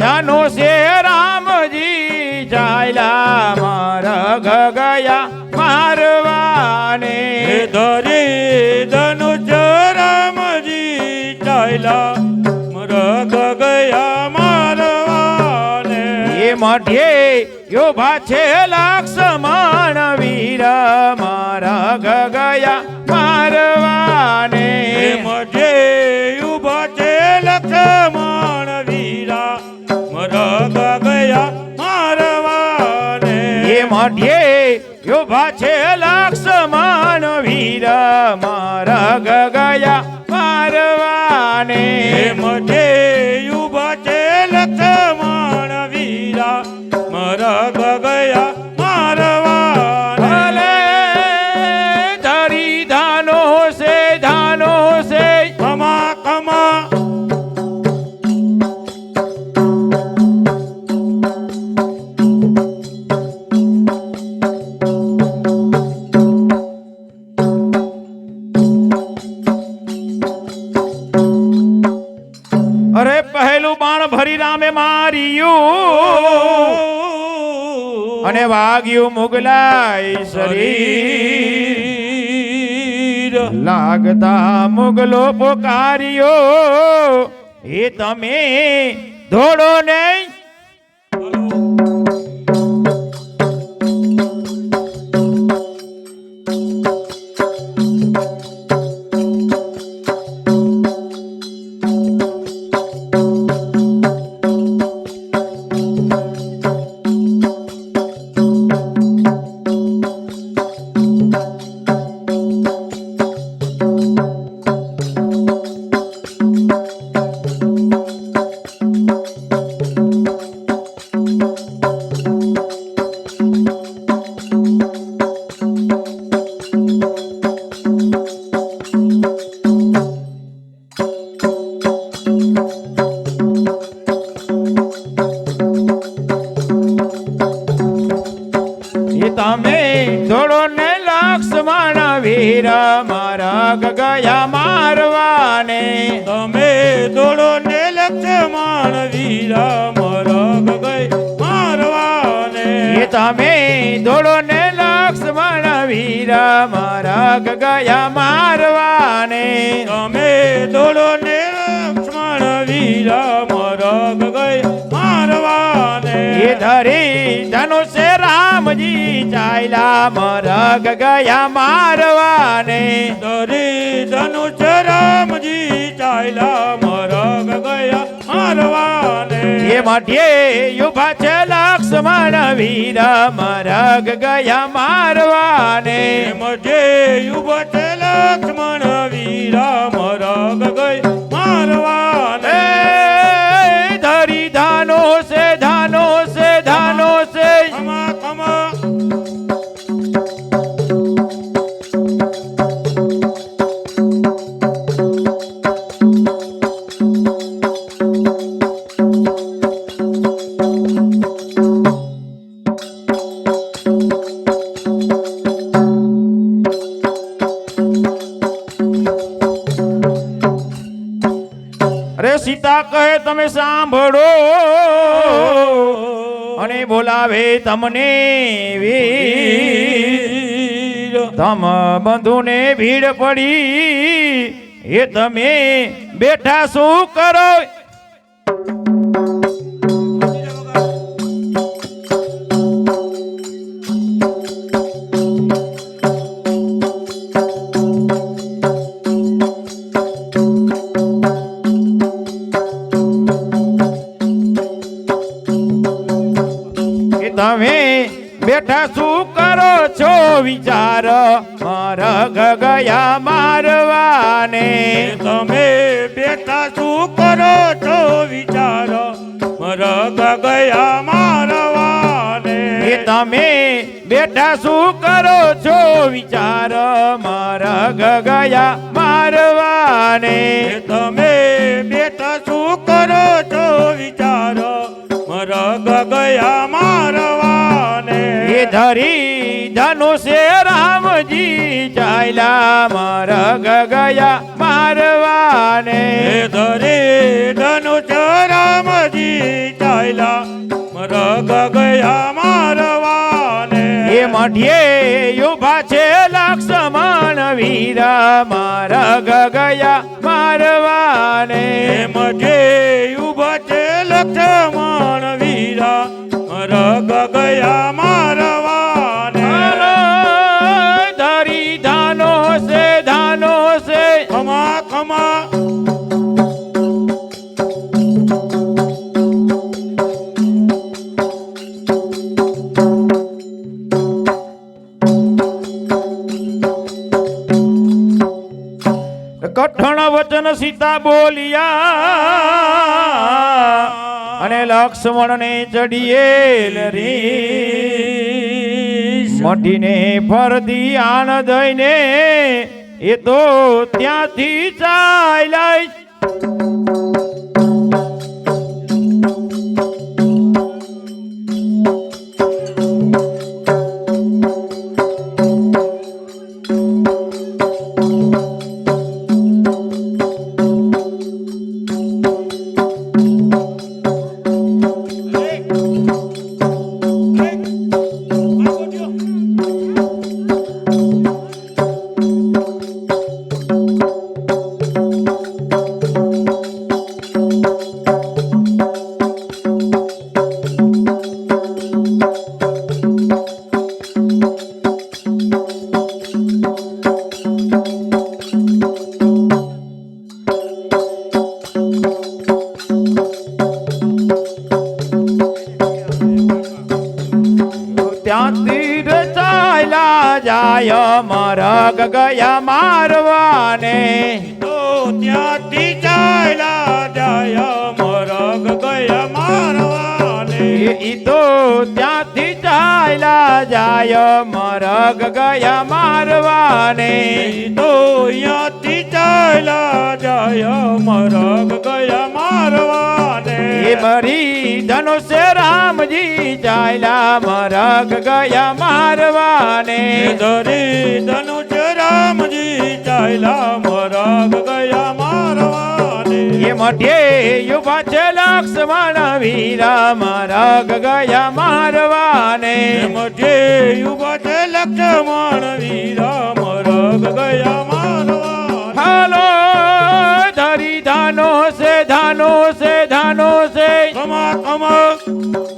ધનુષે રામજી ચાલ્યા મારા ગયા મારવાને. ધરી ધનુ રામજી ચાલ્યા મરગ ગયા મારવાને. એ મઢે યોભા છે લક્ષ્મણ વીર મારા ગયા મઢે યોભા છે લક્ષ્મણ વીર. મારા ગયા મારવાને. હે માર્યું. અને વાગ્યું મુગલાઈ શરીર. લાગતા મુગલો પોકાર્યો. એ તમે ધોડો નહીં મારા ગયા મારવાને. અમે દોડો ને લક્ષ્મણ વીરા મારા ગગયા મારવાને એ ધરી ધનુષ રામજી ચાલ્યા મરગ ગયા મારવાને. ધરી ધનુષ રામજી ચાલ્યા મરગ ગયા મારવાને. એ માટે યુભા છે લક્ષ્મણ વીર મરગ ગયા મારવાને. મજે યુગ છે લક્ષ્મણ વીર મરગ ગઈ મારવાને. અને બોલાવે તમને વીર. તમ બંધુને ભીડ પડી. એ તમે બેઠા શું કરો? વિચાર મારા ગયા મારવાને. તમે બેઠા શું કરો છો વિચારો મરગ ગયા મારવાને. તમે બેઠા શું કરો છો વિચાર મારા ગયા મારવાને. તમે બેઠા શું કરો છો વિચારો મરગ ગયા મારવાને. એ ધરી ધનુષે રામજી ચાલ્યા મરગ ગયા મારવાને. ધરી ધનુષ રામજી ચાલ્યા મરગ ગયા મારવાને. એ મઢીએ ઊભા છે લક્ષ્મણ વીરા મારા ગયા મારવાને. એમ કઠણ વચન સીતા બોલિયા. અને લક્ષ્મણને ચડીએલ રી મઢીને ફરદી આન દઈને એ તો ત્યાંથી ચાલ્યા ત્યાંથી ચાલ્યા જાય મરગ ગયા મારવાને. ઈ તો ત્યાંથી ચાલ્યા જાય મરગ ગયા મારવાને. તો ત્યાંથી ચાલ્યા જાય મરગ ગયા મારવાને. મરી ધનુષ્ય રામજી ચાલ્યા મરગ ગયા મારવાને. ધરી ધનુજ રામજી ચાલ્યા મરાગ ગયા મારવાને. એ મઢ્યે યુવા છે લક્ષ્મણ વીરા મરાગ ગયા મારવાને. જે યુવા છે લક્ષ્મણ વીરા મરાગ ગયા મારવાને. હાલો ધરી ધાનો સે ધાનો સે ધાનો સે. કમા કમા.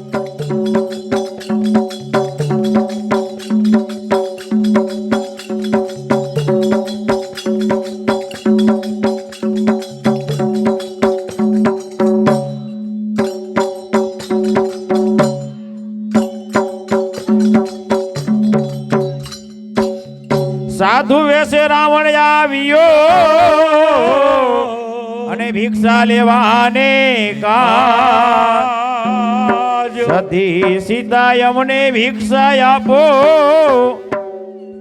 અને ભિક્ષા લેવાને કાજ. સતી સીતા અમને ભિક્ષા આપો.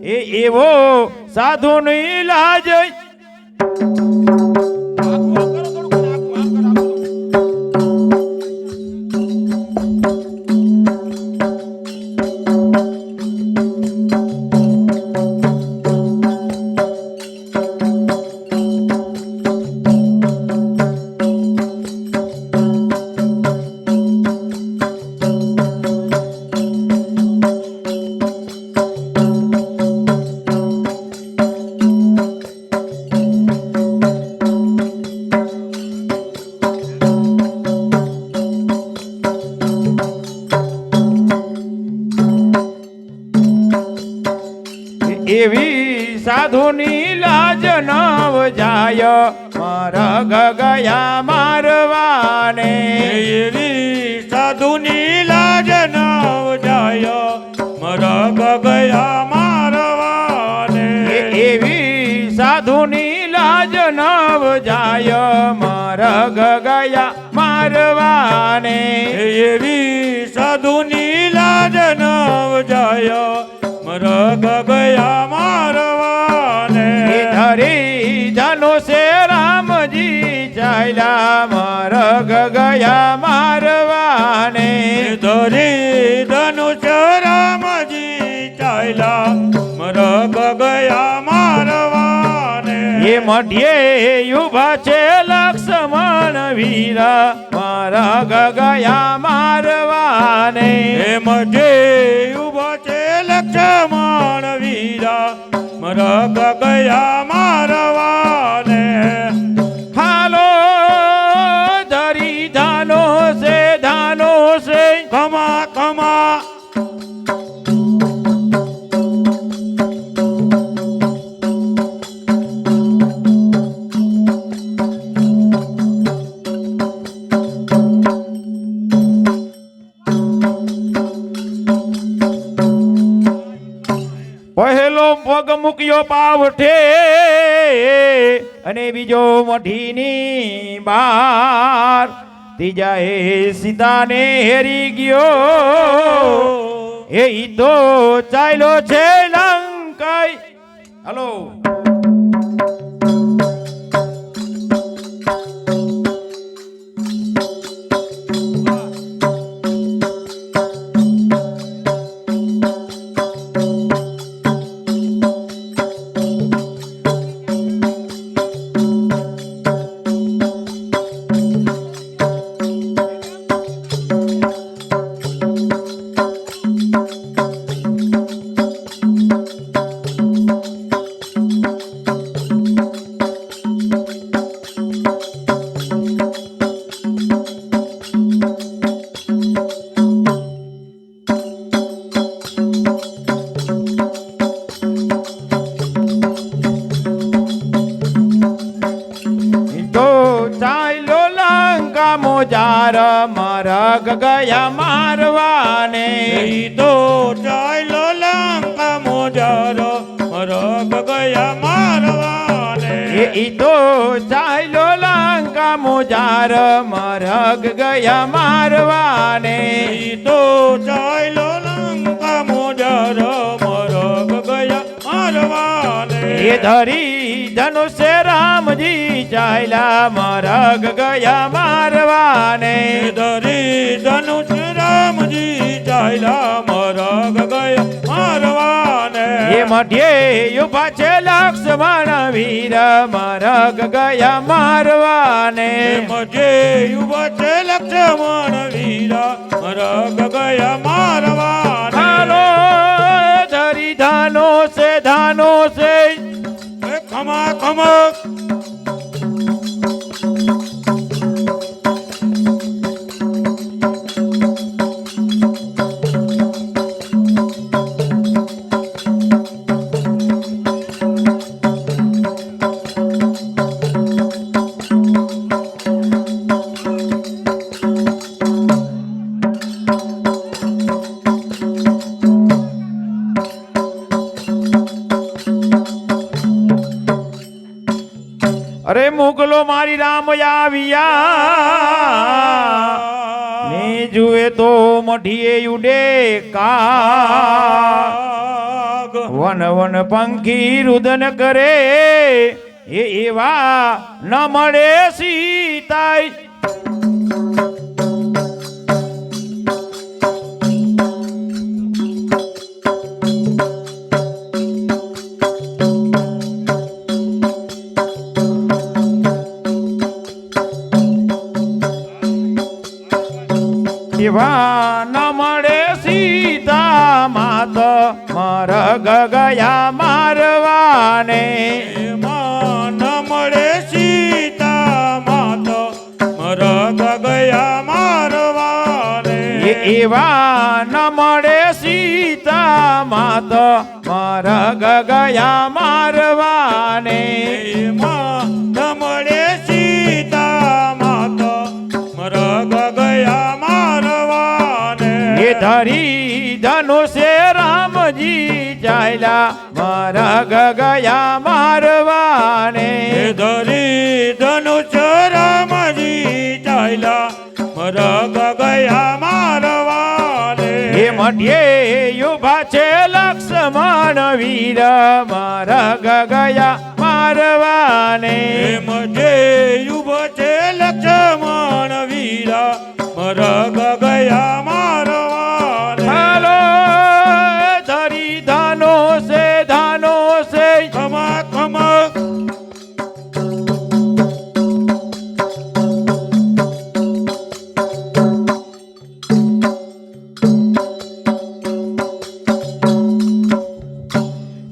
એ એવો સાધુ નો લાજ. જાય મરગ ગયા મારવાને. એવી સાધુની લાજ નવ જાય મરગ ગયા મારવાને. એવી સાધુની લાજ નવ જાય મરગ ગયા મારવાને. એવી સાધુની લાજ નવ જાય મરગ ગયા મારવાને. ધરી ચાલ્યા મરગ ગયા મારવાને. ધરી ધનુષ રામજી ચાલ્યા મરગ ગયા મારવાને. એ મઢ્યે ઊભા છે લક્ષ્મણ વીરા. મરગ ગયા મારવાને. એ મઢે ઊભો છે લક્ષ્મણ વીરા. મરગ ગયા પાવઠે અને બીજો મઢીની બાર. ત્રીજા એ સીતાને હેરી ગયો. એ તો ચાલ્યો છે લંકાઈ હલો. મરગ ગયા મારવાને. તો ચાલો લંકા મોજર મરગ ગયા મારવાને. એ ધરી ધનુષ્ય રામજી ચાલ્યા મરગ ગયા મારવાને. ધરી ધનુષ રામજી ચાલ્યા મરગ ગયા મારવાને. એ મઢે ઊભા છે લક્ષ્મણ વીર મરગ ગયા મારવાને. મઢે યુવા છે લક્ષ્મણ વીર મરગ ગયા મારવાને. ધરી ધાનો છે ધાનો છે ખમા ખમા જુએ તો મઢીએ ઉડે કા વન વન પંખી રુદન કરે, એ એવા ન મળે સીતાઈ એવા ન મળે સીતા માત મર ગયા મારવાને. ન મળે સીતા માત મર ગયા મારવાને. એવા ન મળે સીતા માત મર ગયા મારવાને. ધરી ધનુષે રામજી ચાલ્યા. મરગ ગયા મારવાને. ધરી ધનુષ રામજી ચાલ્યા. મારા ગયા મારવાને. હે મઢ્યે ઊભા છે લક્ષ્મણ વીર. મારા ગયા મારવાને. મજે યુવ છે લક્ષ્મણ વીરા. મારા ગયા મારવાને.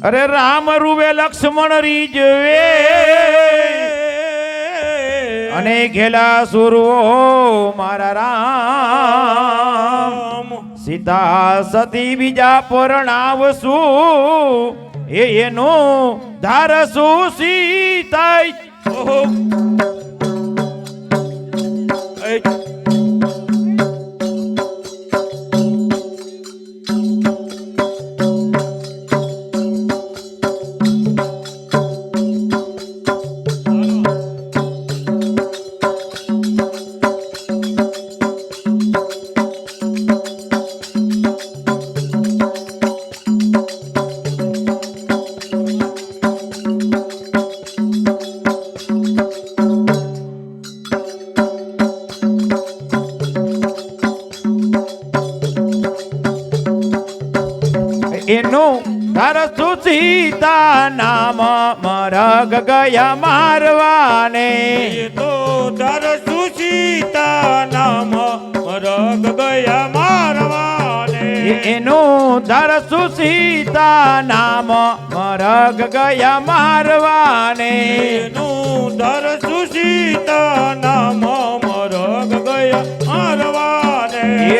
અરે રામ રૂવે લક્ષ્મણ રીજવે અને ઘેલા સુરવો મારા રામ. સીતા સતી બીજા પરણાવશું એ એનો ધારસુ સીતાઈ ગયા મારવાને. તો તાર સુશીતા નામ રગ ગયા મારવાને. એનું ધર સુશીતા નામ રગ ગયા મારવાને. એનું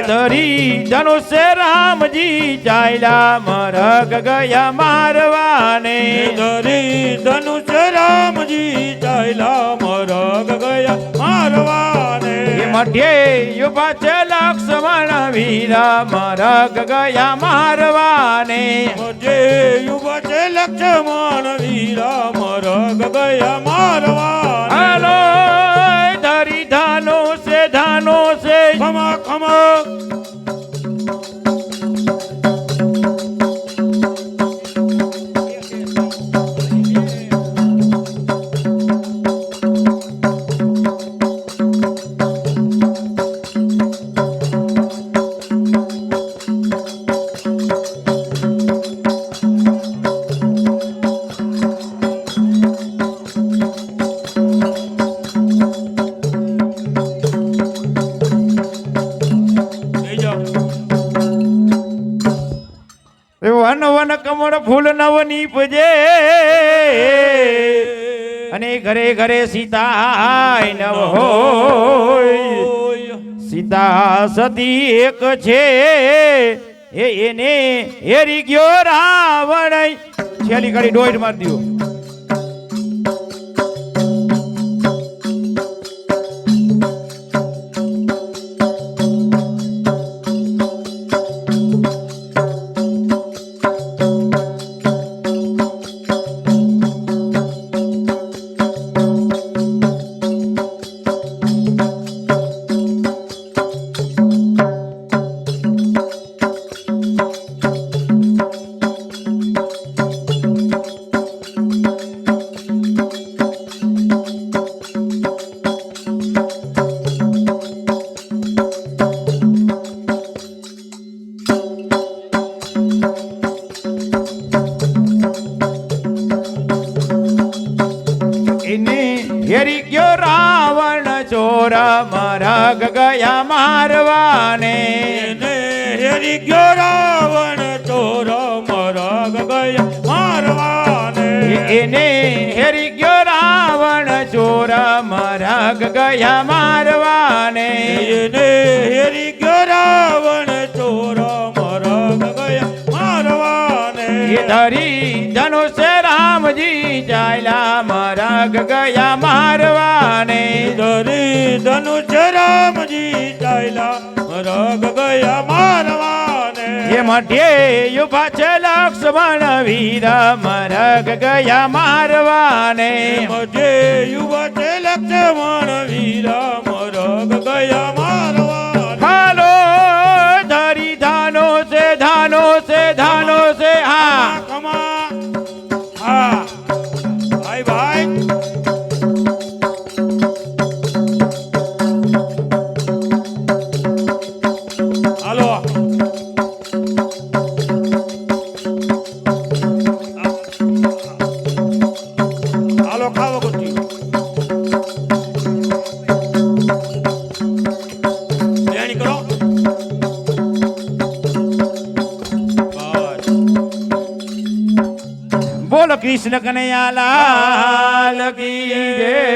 ધરી ધનુષ રામજી ચાલ્યા મરગ ગયા મારવાને. ધરી ધનુષ રામજી ચાલ્યા મરગ ગયા મારવાને. મઢે યુભા છે લક્ષ્મણ વીરા મરગ ગયા મારવાને. મઢે યુવા છે લક્ષ્મણ વીરા મરગ ગયા મારવાને. ધાનો છે ધાનો છે નીપજે અને ઘરે ઘરે સીતા નવ હોય. સીતા સતી એક છે. એ એને હેરી ગયો રાવણ છેલ્લી ઘડી ડોઈટ માર દ્યો મારા ગયા મારવાને. એને હેરી ગયો રાવણ ચોર મરગ ગયા મારવાને. ધરી ધરી છે રામજી ચાલ્યા મારા ગયા મારવાને. ધરી ધનુષ રામજી ચાલ્યા મરગ ગયા મારવાને. એ મઢ્યે યુભા છે લક્ષ્મણ વીર મરગ ગયા મારવાને. મજે યુવા છે લક્ષ્મણ વીરા મરગ ગયા બોલો કૃષ્ણ કનૈયા લાલ કી જય.